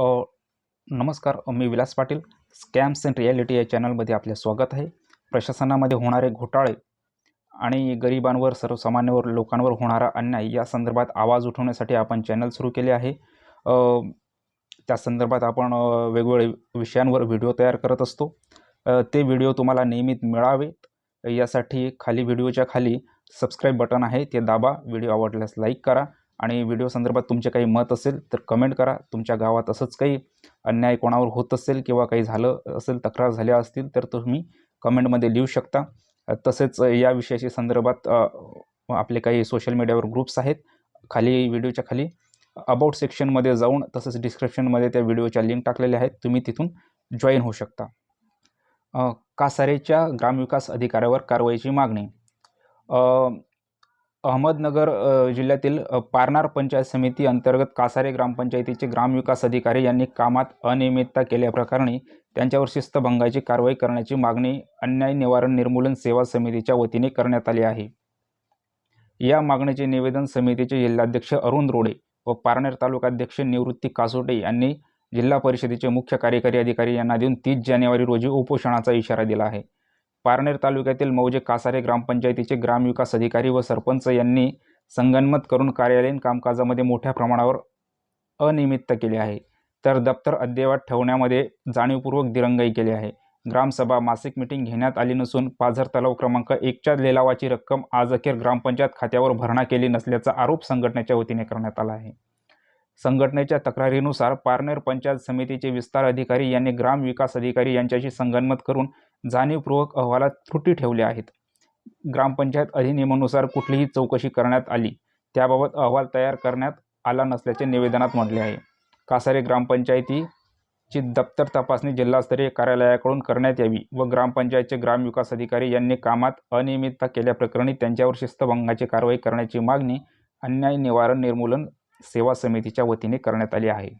नमस्कार मी Vilas Patil. Scams and reality या चॅनलमध्ये आपले स्वागत आहे. प्रशासनामध्ये होणारे घोटाळे आणि गरिबांवर सर्वसामान्यवर लोकांवर होणारा अन्याय या संदर्भात आवाज उठवण्यासाठी आपण चॅनल सुरू केले आहे. त्या संदर्भात आपण वेगवेगळे विषयांवर व्हिडिओ तयार करत असतो. ते व्हिडिओ तुम्हाला नियमित मिळावेत. यासाठी खाली व्हिडिओच्या खाली सबस्क्राईब बटन आहे ते दाबा. व्हिडिओ आवडल्यास लाईक करा. आणि व्हिडिओ संदर्भात तुमचे काही मत असेल तर कमेंट करा. तुमच्या गावात असंच काही अन्याय कोणावर होत असेल किंवा काही झालं असेल तक्रार झाल्या असतील तर तुम्ही कमेंटमध्ये लिहू शकता. तसेच या विषयाशी संदर्भात आपले काही सोशल मीडियावर ग्रुप्स आहेत. खाली व्हिडिओच्या खाली अबाउट सेक्शनमध्ये जाऊन तसंच डिस्क्रिप्शनमध्ये त्या व्हिडिओच्या लिंक टाकलेल्या आहेत. तुम्ही तिथून जॉईन होऊ शकता. कासारेच्या ग्रामविकास अधिकाऱ्यावर कारवाईची मागणी. अहमदनगर जिल्ह्यातील पारनार पंचायत समिती अंतर्गत कासारे ग्रामपंचायतीचे ग्रामविकास अधिकारी यांनी कामात अनियमितता केल्याप्रकरणी त्यांच्यावर शिस्तभंगाची कारवाई करण्याची मागणी अन्याय निवारण निर्मूलन सेवा समितीच्या वतीने करण्यात आली आहे. या मागणीचे निवेदन समितीचे जिल्हाध्यक्ष अरुण रोडे व पारनेर तालुकाध्यक्ष निवृत्ती कासोटे यांनी जिल्हा परिषदेचे मुख्य कार्यकारी अधिकारी यांना देऊन तीस जानेवारी रोजी उपोषणाचा इशारा दिला आहे. पारनेर तालुक्यातील मौजे कासारे ग्रामपंचायतीचे ग्रामविकास अधिकारी व सरपंच यांनी संगनमत करून कार्यालयीन कामकाजामध्ये मोठ्या प्रमाणावर अनियमितता केली आहे. तर दप्तर अद्ययावत ठेवण्यामध्ये जाणीवपूर्वक दिरंगाई केली आहे. ग्रामसभा मासिक मिटिंग घेण्यात आली नसून पाझर तलाव क्रमांक एकच्या लिलावाची रक्कम आज अखेर ग्रामपंचायत खात्यावर भरणा केली नसल्याचा आरोप संघटनेच्या वतीने करण्यात आला आहे. संघटनेच्या तक्रारीनुसार पारनेर पंचायत समितीचे विस्तार अधिकारी यांनी ग्रामविकास अधिकारी यांच्याशी संगनमत करून जाणीवपूर्वक अहवालात त्रुटी ठेवल्या आहेत. ग्रामपंचायत अधिनियमानुसार कुठलीही चौकशी करण्यात आली त्याबाबत अहवाल तयार करण्यात आला नसल्याचे निवेदनात म्हटले आहे. कासारे ग्रामपंचायतीची दप्तर तपासणी जिल्हास्तरीय कार्यालयाकडून करण्यात यावी व ग्रामपंचायतचे ग्रामविकास अधिकारी यांनी कामात अनियमितता केल्याप्रकरणी त्यांच्यावर शिस्तभंगाची कारवाई करण्याची मागणी अन्याय निवारण निर्मूलन सेवा समितीच्या वतीने करण्यात आली आहे.